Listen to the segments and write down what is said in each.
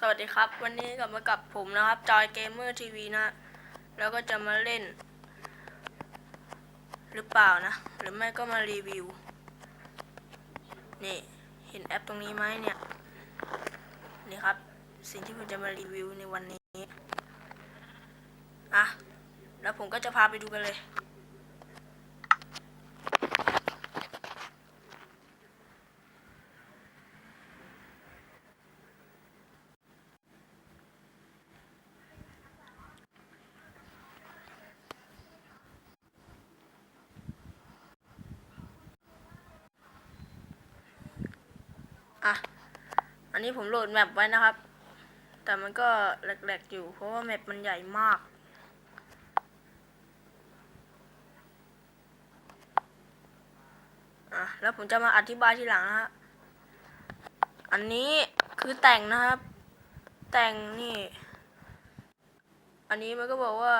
สวัสดีครับ วันนี้กลับมากับผมนะครับจอยเกมเมอร์ทีวีนะ แล้วก็จะมาเล่น หรือเปล่านะ หรือไม่ก็มารีวิว นี่ เห็นแอปตรงนี้ไหมเนี่ย นี่ครับ สิ่งที่ผมจะมารีวิวในวันนี้ อะ แล้วผมก็จะพาไปดูกันเลย อะ อันนี้ผมโหลดแมปไว้นะครับ แต่มันก็แหลกๆอยู่ เพราะว่าแมปมันใหญ่มากอะแล้วผมจะมาอธิบายทีหลังนะฮะ อันนี้คือแต่งนะครับ แต่งนี่ อันนี้มันก็บอกว่า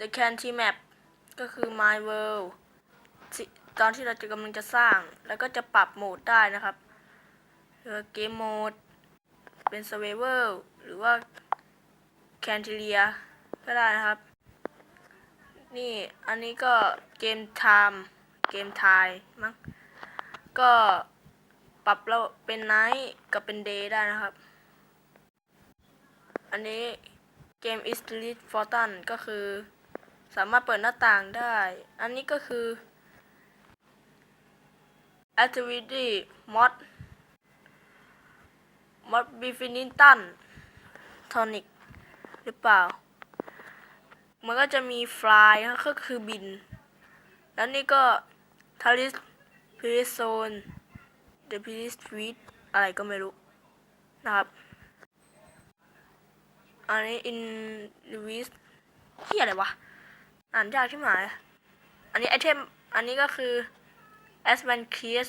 the canty map ก็คือ my world ตอนที่เราจะกำลังจะสร้าง แล้วก็จะปรับโหมดได้นะครับ เกมโหมด เป็น survival หรือว่า cantilia ก็ได้นะครับ นี่อันนี้ก็เกม time เกม time มั้งก็ปรับเราเป็น night กับเป็น day ได้นะครับ อันนี้เกม is lit fortune ก็คือ สามารถเปิดหน้าต่างได้ อันนี้ก็คือ activity mod มอสบิฟินิตันทอนิกหรือเปล่า มันก็จะมีฟลายก็คือบิน แล้วนี่ก็ทาริสพิริโซนเดพิริสวีดอะไรก็ไม่รู้นะครับ อันนี้อินลูวิสที่อะไรวะ อ่านยากที่หมาย อันนี้ไอเทม อันนี้ก็คือเอสแมนคีส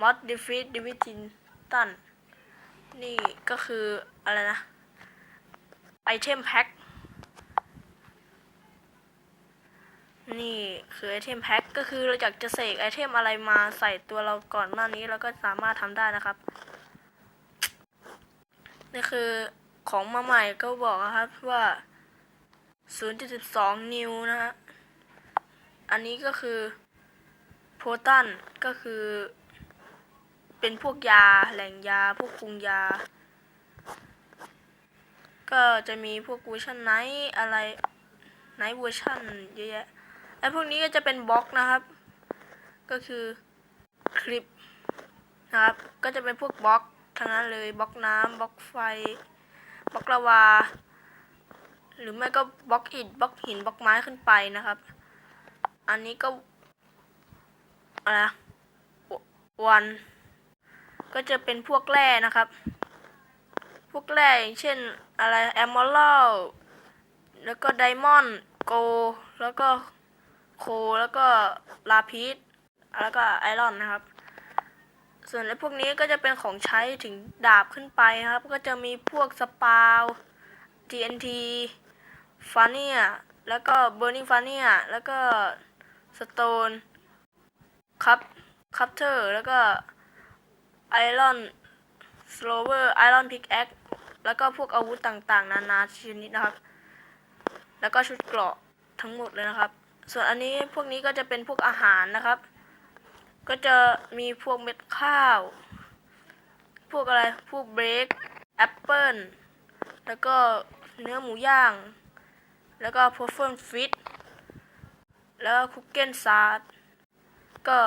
มอสดิฟิดดิวิจินตัน นี่ก็คืออะไรนะ ไอเทมแพ็ค นี่คือไอเทมแพ็คก็คือเราอยากจะเสกไอเทมอะไรมาใส่ตัวเราก่อนหน้านี้เราก็สามารถทำได้นะครับ นี่คือของมาใหม่ก็บอกนะครับว่า 0.12 นิวนะฮะ อันนี้ก็คือโพตันก็คือ เป็นพวกยาแหล่งยาพวกคุงยา ก็จะมีพวกเวอร์ชันไนท์อะไรไนท์เวอร์ชันเยอะแยะไอพวกนี้ก็จะเป็นบล็อกนะครับ ก็คือคลิปนะครับ ก็จะเป็นพวกบล็อกทั้งนั้นเลยบล็อกน้ำบล็อกไฟบล็อกลาวา หรือไม่ก็บล็อกอิฐบล็อกหินบล็อกไม้ขึ้นไปนะครับ อันนี้ก็อะไรวัน ก็จะเป็นพวกแร่นะครับ พวกแร่อย่างเช่นอะไรแอมมอรัลแล้วก็ไดมอนด์โก แล้วก็โค แล้วก็ลาพิสแล้วก็ไอรอนนะครับ ส่วนไอ้พวกนี้ก็จะเป็นของใช้ถึงดาบขึ้นไปครับ ก็จะมีพวกสปาว TNT ฟาเนียแล้วก็ Burning ฟาเนียแล้วก็สโตนคัพคัพเตอร์ แล้วก็ ไอรอนสโลเวอร์ไอรอนพิกแอคแล้วก็พวกอาวุธต่างๆ นานาชนิดนะครับ แล้วก็ชุดเกราะทั้งหมดเลยนะครับ ส่วนอันนี้พวกนี้ก็จะเป็นพวกอาหารนะครับ ก็จะมีพวกเม็ดข้าว พวกอะไร พวกเบรกแอปเปิลแล้วก็เนื้อหมูย่าง แล้วก็พอฟเฟิลฟิตแล้วคุกเก้นซาดก็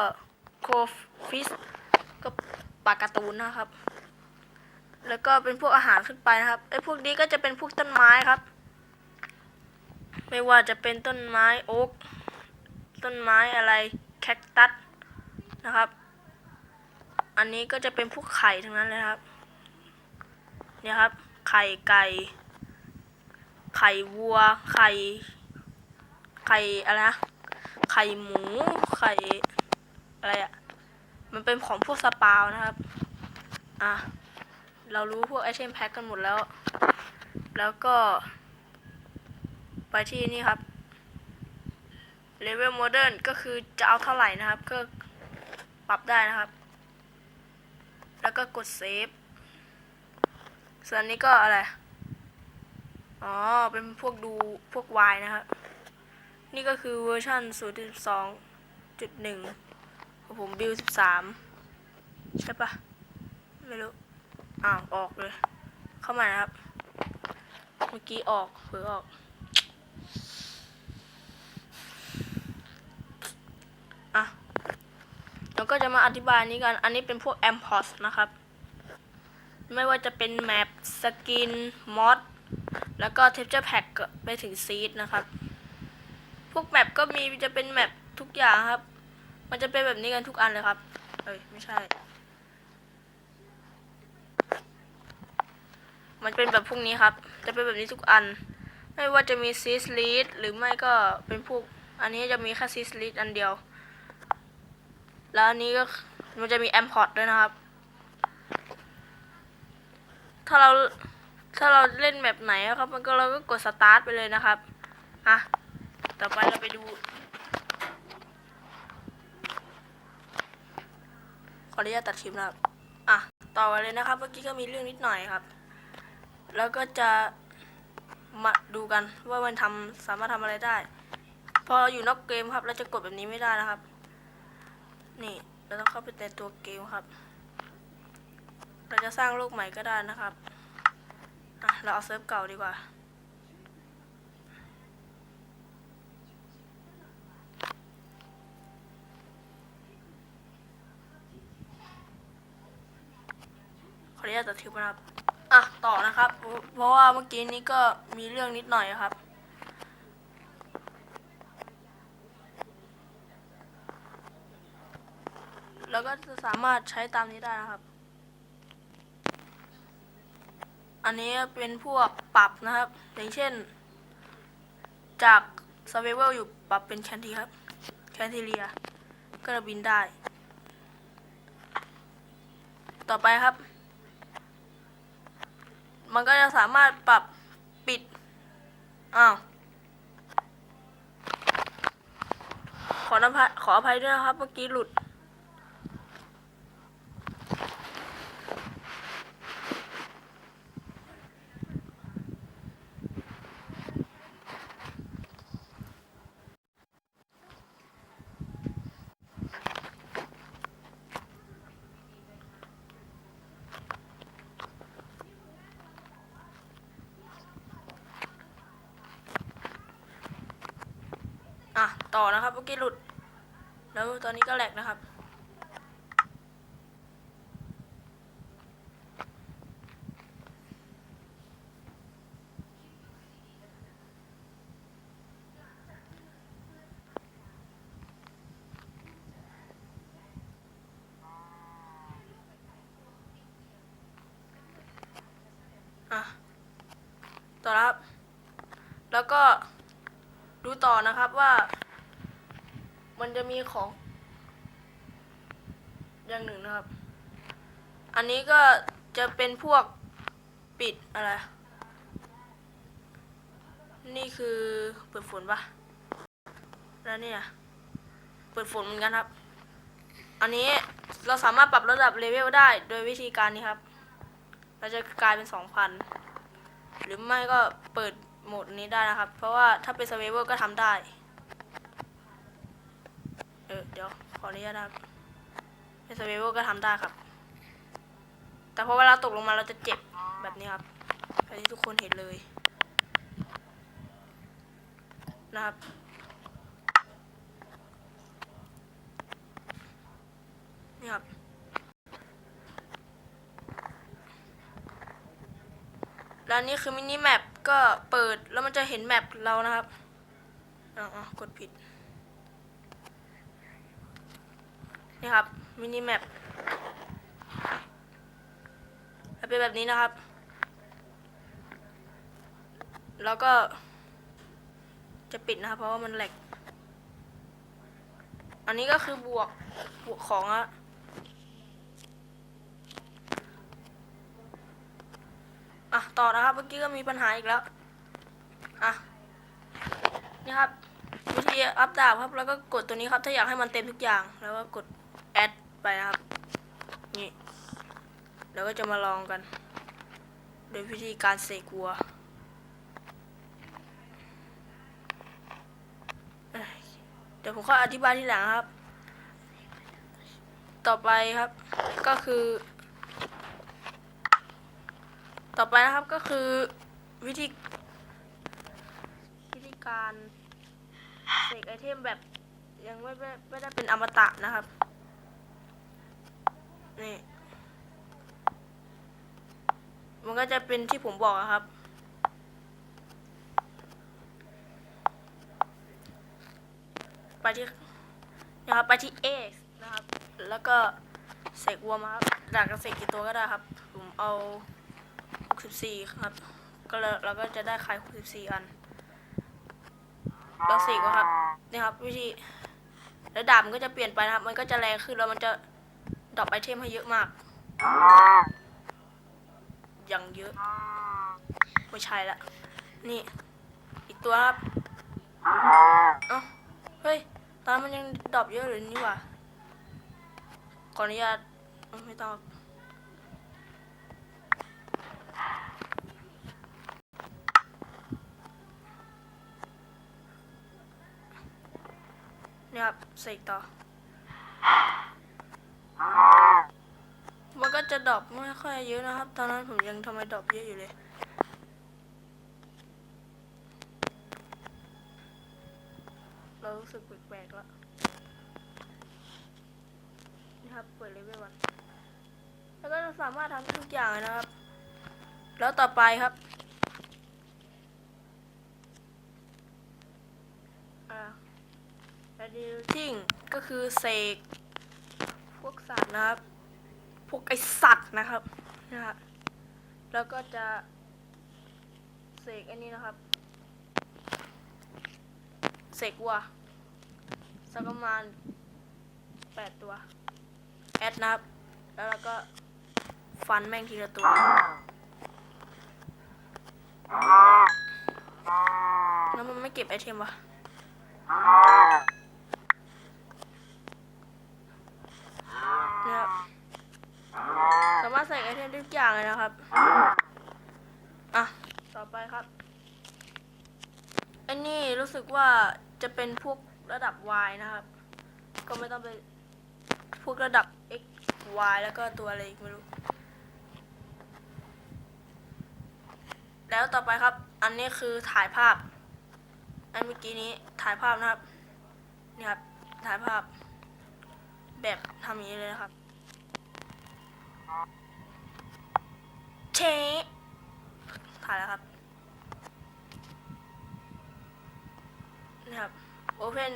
โคฟิสก็ ปลาการ์ตูนนะครับ แล้วก็เป็นพวกอาหารขึ้นไปนะครับไอ้พวกนี้ก็จะเป็นพวกต้นไม้ครับ ไม่ว่าจะเป็นต้นไม้โอ๊กต้นไม้อะไรแคคตัสนะครับ อันนี้ก็จะเป็นพวกไข่ทั้งนั้นเลยครับ เนี่ยครับ ไข่ไก่ ไข่วัว ไข่ ไข่อะไรนะ ไข่หมู ไข่อะไรอะ มันเป็นของพวกสปาวนะครับ อะ เรารู้พวกไอเทมแพ็คกันหมดแล้ว แล้วก็ ไปที่นี่ครับเลเวลโมเดิร์นก็คือจะเอาเท่าไหร่นะครับ ก็ปรับได้นะครับ แล้วก็กดเซฟ ส่วนนี้ก็อะไร อ๋อ เป็นพวกดูพวกวายนะครับ นี่ก็คือเวอร์ชัน0.2.1 ผมบิล13ใช่ปะไม่รู้ อ้าว ออกเลย เข้ามานะครับ เมื่อกี้ออกเผลอออก อะเราก็จะมาอธิบายนี้กัน อันนี้เป็นพวก a m p o s นะครับ ไม่ว่าจะเป็นแมปสกินมอดแล้วก็ texture pack ก็ไปถึงซีดนะครับ พวกแมปก็มีจะเป็นแมปทุกอย่างครับ มันจะเป็นแบบนี้กันทุกอันเลยครับ เอ้ยไม่ใช่ มันเป็นแบบพวกนี้ครับ จะเป็นแบบนี้ทุกอัน ไม่ว่าจะมีซีสลีดหรือไม่ก็เป็นพวก อันนี้จะมีแค่ซีสลีดอันเดียว แล้วอันนี้ก็มันจะมีแอมพอร์ตด้วยนะครับ ถ้าเราถ้าเราเล่นแบบไหนอะครับ มันก็เราก็กดสตาร์ทไปเลยนะครับ อะ ต่อไปเราไปดู ขออนุญาตตัดคลิปนะครับ อะ ต่อไปเลยนะครับ เมื่อกี้ก็มีเรื่องนิดหน่อยครับ แล้วก็จะมาดูกันว่ามันทำสามารถทำอะไรได้ พอเราอยู่นอกเกมครับ เราจะกดแบบนี้ไม่ได้นะครับ นี่เราต้องเข้าไปในตัวเกมครับ เราจะสร้างโลกใหม่ก็ได้นะครับ อะ เราเอาเซิร์ฟเก่าดีกว่า ออนุญาตตัดคลิปนะครับ อะ ต่อนะครับ เพราะว่าเมื่อกี้นี้ก็มีเรื่องนิดหน่อยครับ แล้วก็จะสามารถใช้ตามนี้ได้นะครับ อันนี้เป็นพวกปรับนะครับ อย่างเช่น จาก survival อยู่ปรับเป็นแคนทีครับ แคนทีเรีย ก็จะบินได้ ต่อไปครับ มันก็จะสามารถปรับปิด อ้าว ขออภัยขออภัยด้วยนะครับ เมื่อกี้หลุด อะ ต่อนะครับเมื่อกี้หลุด แล้วตอนนี้ก็แหลกนะครับ อะ ต่อนะครับ แล้วก็ดูต่อนะครับว่า มันจะมีของ อย่างหนึ่งนะครับ อันนี้ก็จะเป็นพวกปิดอะไร นี่คือเปิดฝนปะแล้วนี่ยเปิดฝนเหมือนกันครับ อันนี้เราสามารถปรับระดับเลเวลได้โดยวิธีการนี้ครับ เราจะกลายเป็นสองพันหรือไม่ก็เปิดโหมดนี้ได้นะครับ เพราะว่าถ้าเป็น s u r v i v a l ก็ทำได้ ออเดี๋ยวขออนุญาตนะครับเป็น s u r v i v a l ก็ทำได้ครับ แต่พอเวลาตกลงมาเราจะเจ็บแบบนี้ครับแบบที่ทุกคนเห็นเลย นะครับนี่ครับแล้วนี่คือมินิแมปก็เปิดแล้วมันจะเห็นแมปเรานะครับอ๋อกดผิด นี่ครับมินิแมปจะเป็นแบบนี้นะครับ แล้วก็ จะปิดนะครับ เพราะว่ามันแหลก อันนี้ก็คือบวกบวกของอะอะต่อนะครับเมื่อกี้ก็มีปัญหาอีกแล้ว อะ นี่ครับ วิธีอัพดาบครับ แล้วก็กดตัวนี้ครับ ถ้าอยากให้มันเต็มทุกอย่างแล้วก็กดแอด ไปนะครับ นี่แล้วก็จะมาลองกัน โดยวิธีการเสกวัวเดี๋ยวผมค่ออธิบายทีหลังครับ ต่อไปครับ ก็คือ ต่อไปนะครับก็คือวิธีวิธีการเสกไอเทมแบบยังไม่ไม่ได้เป็นอมตะนะครับ นี่ มัน ก็จะเป็นที่ผมบอกครับ ไปที่นะครับไปที่ X นะครับ แล้วก็เสกวัวมาครับอยากจะเสกกี่ตัวก็ได้ครับ ผมเอา 64 ครับ ก็เลยเราก็จะได้ไข่64 อันเราเสกว่าครับนี่ครับ วิธีแล้วดาบมันก็จะเปลี่ยนไปนะครับ มันก็จะแรงขึ้นแล้วมันจะดรอปไอเทมให้เยอะมาก อย่างเยอะไม่ใช่ละ นี่ อีกตัวครับเอ้าเฮ้ยตอนมันยังดรอปเยอะเลยนี่ว่าขออนุญาตไม่ต้องเนี่ยครับเสกต่อ มันก็ จะดรอปไม่ค่อยเยอะนะครับ ตอนนั้นผมยังทำไมดรอปเยอะอยู่เลย เรารู้สึกแปลกๆแล้วนี่ครับเปิดเลเวลวันแล้วก็สามารถทำทุกอย่างนะครับ แล้วต่อไปครับอ่า a d i l t i n g ก็คือเสกพวกสัตว์นะครับ วกไอสัตว์นะครับนะฮะแล้วก็จะเสกอันนี้นะครับเสกวัวสักประมาณแปดตัว แอดนะครับ แล้วเราก็ฟันแม่งทีละตัวแล้วมันไม่เก็บไอเทมวะนะครับารถใส่ไอเทมทุกอย่างเลยนะครับ อะ ต่อไปครับ อันนี้รู้สึกว่าจะเป็นพวกระดับ Y นะครับ ก็ไม่ต้องไปพวกระดับ X Y แล้วก็ตัวอะไรอีกไม่รู้ แล้วต่อไปครับ อันนี้คือถ่ายภาพ อันเมื่อกี้นี้ถ่ายภาพนะครับ นี่ครับ ถ่ายภาพแบบทำอย่างนี้เลยนะครับ เชถ่ายแล้วครับนี่ครับ Open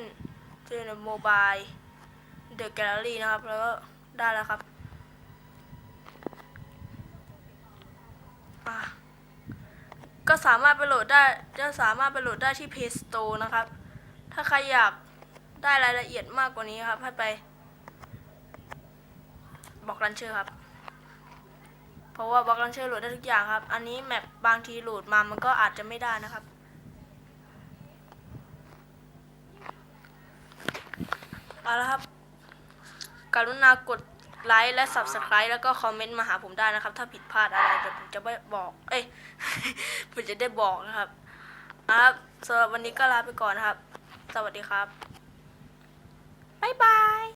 to the mobile the gallery นะครับ แล้วก็ได้แล้วครับก็สามารถไปโหลดได้จะสามารถไปโหลดได้ที่ Play Store นะครับ ถ้าใครอยากได้รายละเอียดมากกว่านี้ครับ ให้ไป บอกรันเชอร์ครับ เพราะว่าบอกรันเชอร์โหลดได้ทุกอย่างครับ อันนี้แมปบางทีโหลดมามันก็อาจจะไม่ได้นะครับ เอาละครับ กรุณากดไลค์และ Subscribe แล้วก็คอมเมนต์มาหาผมได้นะครับ ถ้าผิดพลาดอะไรเดี๋ยวผมจะไม่บอก เอ้ย ผมจะได้บอกนะครับเอาละครับสำหรับวันนี้ก็ลาไปก่อนนะครับ สวัสดีครับ บ๊ายบาย